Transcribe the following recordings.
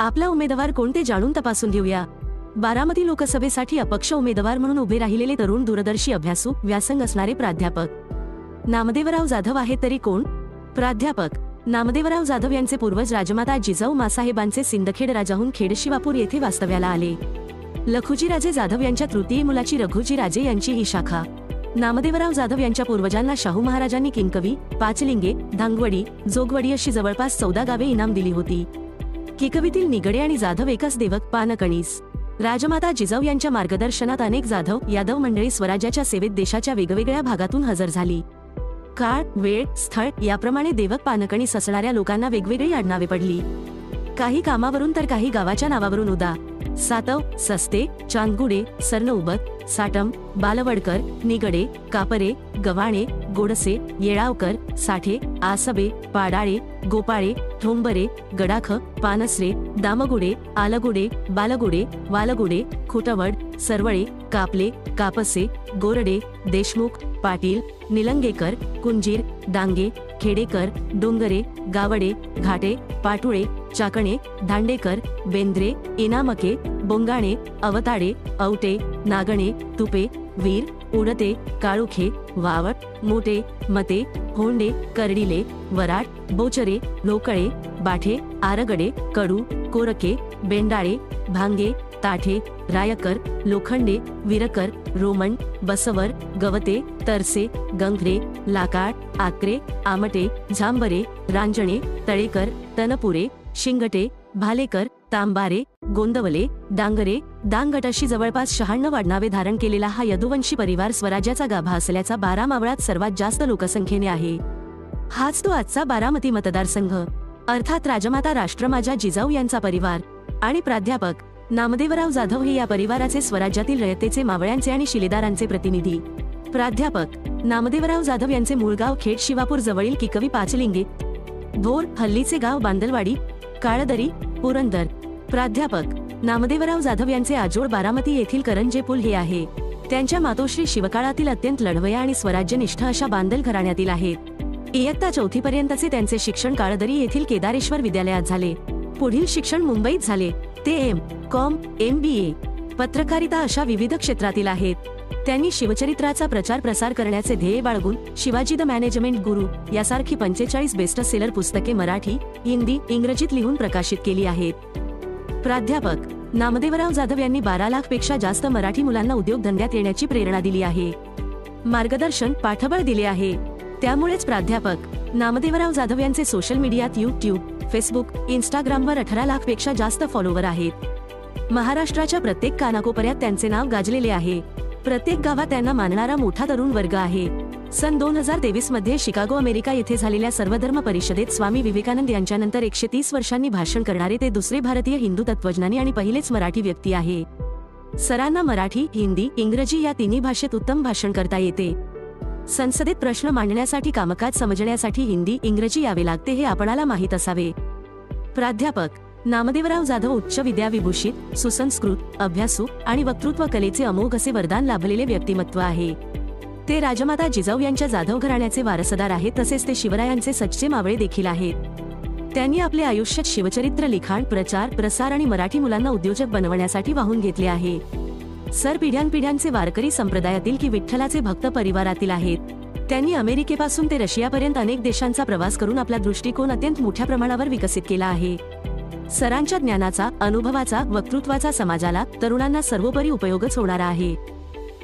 आपला उमेदवार कोणते जाणून तपासून घेऊया? बारामती लोकसभेसाठी अपक्ष उमेदवार म्हणून उभे राहिलेले तरुण दूरदर्शी अभ्यासू व्यासंग असणारे प्राध्यापक. नामदेवराव जाधव आहेत तरी कोण? प्राध्यापक. नामदेवराव जाधव यांचे पूर्वज राजमाता जिजाऊ मासाहेबांचे सिंदखेड राजाहून खेडशिवापूर येथे वास्तव्याला आले. लखुजीराजे जाधव यांच्या तृतीय मुलाची रघुजीराजे यांची ही शाखा. नामदेवराव जाधव यांच्या पूर्वजांना शाहू महाराजांनी किंकवी पाचलिंगे धांगवडी जोगवडी अशी जवळपास चौदा गावे इनाम दिली होती. किकवीतील निगडे आणि जाधव एकच देवक पानकणीस राजमाता जिजाऊ यांच्या मार्गदर्शनात अनेक जाधव यादव मंडळी स्वराज्याच्या सेवेत देशाच्या वेगवेगळ्या भागातून हजर झाली. काळ वेळ स्थळ याप्रमाणे देवक पानकणीस असणाऱ्या लोकांना वेगवेगळी आडनावे पडली. काही कामावरून तर काही गावाच्या नावावरून उदा. सातव सस्ते चांदगुडे सरनउबत साटम बालवडकर निगडे कापरे गव्हाणे गोडसे येळावकर साठे आसबे पाडाळे गोपाळे ठोंबरे गडाख पानसरे दामगुडे आलगुडे बालगुडे वालगुडे खुटवड सरवळे कापले कापसे गोरडे देशमुख पाटील निलंगेकर कुंजीर डांगे खेडेकर डोंगरे गावडे घाटे पाटुळे चाकणे धांडेकर बेंद्रे इनामके बोंगाणे अवताडे औटे नागणे तुपे वीर उडते काळुखे वावट मोटे मते होंडे करडिले वराट बोचरे लोकळे बाठे आरगडे कडू कोरके बेंडाळे भांगे ताठे रायकर लोखंडे विरकर रोमन बसवर गवते तरसे गंगरे लाकाड आक्रे आमटे झांबरे रांजणे तळेकर तनपुरे शिंगटे भालेकर तांबारे गोंदवले डांगरे दांगट अशी जवळपास शहाण्णव आडनावे धारण केलेला हा यदुवंशी परिवार स्वराज्याचा गाभा असल्याचा बारा मावळात सर्वात जास्त लोकसंख्येने आहे. हाच तो आजचा बारामती मतदारसंघ. अर्थात राजमाता राष्ट्रमाजा जिजाऊ यांचा परिवार आणि प्राध्यापक नामदेवराव जाधव हे या परिवाराचे स्वराज्यातील रयतेचे मावळ्यांचे आणि शिलेदारांचे प्रतिनिधी. प्राध्यापक नामदेवराव जाधव यांचे मूळ गाव खेड शिवापूर जवळील किकवी पाचलिंगे. भोर हल्लीचे गाव बांदलवाडी काळदरी पुरंदर. प्राध्यापक नामदेवराव जाधव यांचे आजोळ बारामती येथील करंजे पूल हे आहे. त्यांच्या मातोश्री शिवकाळातील अत्यंत लढवया आणि स्वराज्यनिष्ठ अशा बांदल घराण्यातील आहेत. इयत्ता चौथी पर्यंतचे त्यांचे शिक्षण काळदरी येथील केदारेश्वर विद्यालयात झाले. पुढील शिक्षण मुंबईत झाले. ते M Com M B A पत्रकारिता अशा विविध क्षेत्रातील आहेत. त्यांनी शिवचरित्राचा प्रचार प्रसार करण्याचे ध्येय बाळगून शिवाजी द मॅनेजमेंट गुरु यासारखी पंचेचाळीस बेस्ट सेलर पुस्तके मराठी हिंदी इंग्रजीत लिहून प्रकाशित केली आहेत. प्राध्यापक नामदेवराव जाधव यांनी बारा लाखपेक्षा जास्त मराठी मुलांना उद्योगधंद्यात येण्याची प्रेरणा दिली आहे. मार्गदर्शन पाठबळ दिले आहे. त्यामुळेच प्राध्यापक नामदेवराव जाधव यांचे सोशल मीडियात युट्यूब फेसबुक इंस्टाग्रामवर अठरा लाखपेक्षा जास्त फॉलोवर आहेत. महाराष्ट्राच्या प्रत्येक कानाकोपऱ्यात त्यांचे नाव गाजलेले आहे. प्रत्येक गावात त्यांना मानणारा मोठा तरुण वर्ग आहे. सन दोन हजार तेवीसमध्ये शिकागो अमेरिका येथे झालेल्या सर्वधर्म परिषदेत स्वामी विवेकानंद यांच्यानंतर एकशे तीस वर्षांनी भाषण करणारे ते दुसरे भारतीय हिंदू तत्वज्ञानी आणि पहिलेच मराठी व्यक्ती आहे. सरांना मराठी हिंदी इंग्रजी या तिन्ही भाषेत उत्तम भाषण करता येते. संसदेत प्रश्न मांडण्यासाठी कामकाज समजण्यासाठी हिंदी इंग्रजी यावे लागते हे आपणाला माहीत असावे. प्राध्यापक नामदेवराव जाधव उच्च विद्याविभूषित सुसंस्कृत अभ्यासू आणि वक्तृत्व कलेचे अमोघ असे वरदान लाभलेले व्यक्तिमत्व आहे. ते राजमाता जिजाऊ यांच्या जाधव घराण्याचे वारसदार आहेत तसेच ते शिवरायांचे सच्चे मावळे देखील आहेत. त्यांनी आपले आयुष्यात शिवचरित्र लिखाण प्रचार प्रसार आणि मराठी मुलांना उद्योजक बनवण्यासाठी वाहून घेतले आहे. सर पिढ्यानपिढ्यांचे वारकरी संप्रदायातील की विठ्ठलाचे भक्त परिवारातील आहेत. त्यांनी अमेरिकेपासून ते रशियापर्यंत अनेक देशांचा प्रवास करून आपला दृष्टिकोन अत्यंत मोठ्या प्रमाणावर विकसित केला आहे. सरांच्या ज्ञानाचा अनुभवाचा वक्तृत्वाचा समाजाला तरुणांना सर्वोपरी उपयोगच होणारा आहे.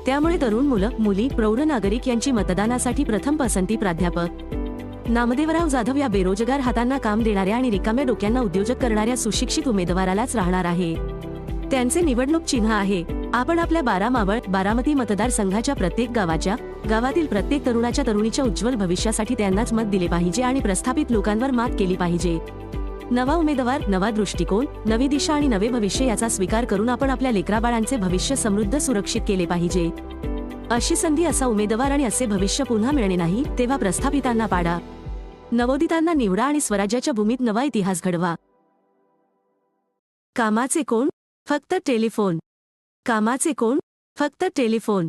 त्यामुळे तरुण मुलं मुली प्रौढ नागरिक यांची मतदानासाठी प्रथम पसंती प्राध्यापक. नामदेवराव जाधव या बेरोजगार हातांना काम देणाऱ्या आणि रिकाम्या डोक्यांना उद्योजक करणाऱ्या सुशिक्षित उमेदवारालाच राहणार आहे. त्यांचे निवडणूक चिन्ह आहे. आपण आपल्या बारा मावळ बारामती मतदारसंघाच्या प्रत्येक गावाच्या गावातील प्रत्येक तरुणाच्या तरुणीच्या उज्ज्वल भविष्यासाठी त्यांनाच मत दिले पाहिजे आणि प्रस्थापित लोकांवर मात केली पाहिजे. नवा उमेदवार नवा दृष्टिकोन नवी दिशा आणि नवे भविष्य याचा स्वीकार करून आपण आपल्या लेकराबाळांचे भविष्य समृद्ध सुरक्षित केले पाहिजे. अशी संधी असा उमेदवार आणि असे भविष्य पुन्हा मिळणे नाही तेव्हा प्रस्थापितांना पाडा. नवोदितांना निवडा आणि स्वराज्याच्या भूमीत नवा इतिहास घडवा. कामाचे कोण? फक्त टेलिफोन. कामाचे कोण? फक्त टेलिफोन.